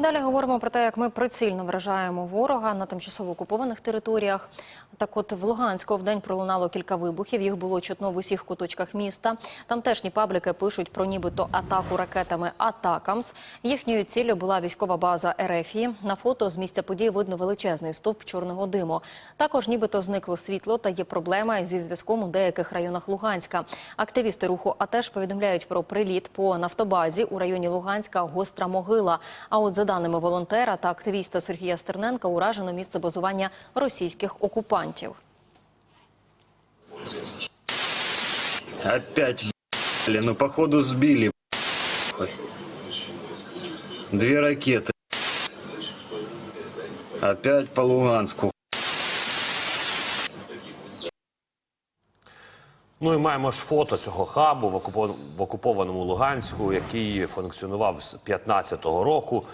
Далі говоримо про те, як ми прицільно вражаємо ворога на тимчасово окупованих територіях. Так, от в Луганську в день пролунало кілька вибухів. Їх було чутно в усіх куточках міста. Тамтешні пабліки пишуть про нібито атаку ракетами Атакамс. Їхньою ціллю була військова база Ерефії. На фото з місця подій видно величезний стовп чорного диму. Також нібито зникло світло та є проблема зі зв'язком у деяких районах Луганська. Активісти руху АТЕШ повідомляють про приліт по нафтобазі у районі Луганська Гостра Могила. А от за даними волонтера та активіста Сергія Стерненка, уражено місце базування російських окупантів. Опять, блин, ну походу сбили. Две ракеты. Опять по Луганску. Ну і маємо ж фото цього хабу в окупованому Луганську, який функціонував з 15-го року.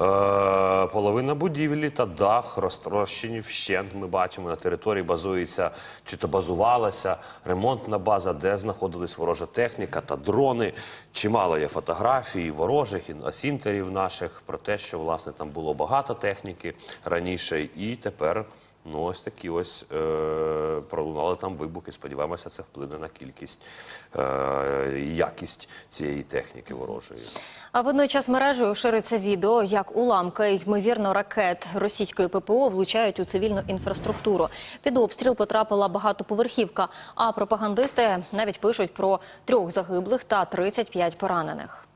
Е, половина будівлі та дах розтрощені вщент. Ми бачимо на території базується чи то базувалася ремонтна база, де знаходились ворожа техніка та дрони. Чимало є фотографій ворожих і осінтерів наших про те, що власне там було багато техніки раніше, і тепер Ну, ось такі ось е, пролунали там вибухи. Сподіваємося, це вплине на кількість е, якість цієї техніки ворожої. А водночас мережею шириться відео, як уламки, ймовірно, ракет російської ППО влучають у цивільну інфраструктуру. Під обстріл потрапила багатоповерхівка. А пропагандисти навіть пишуть про трьох загиблих та 35 поранених.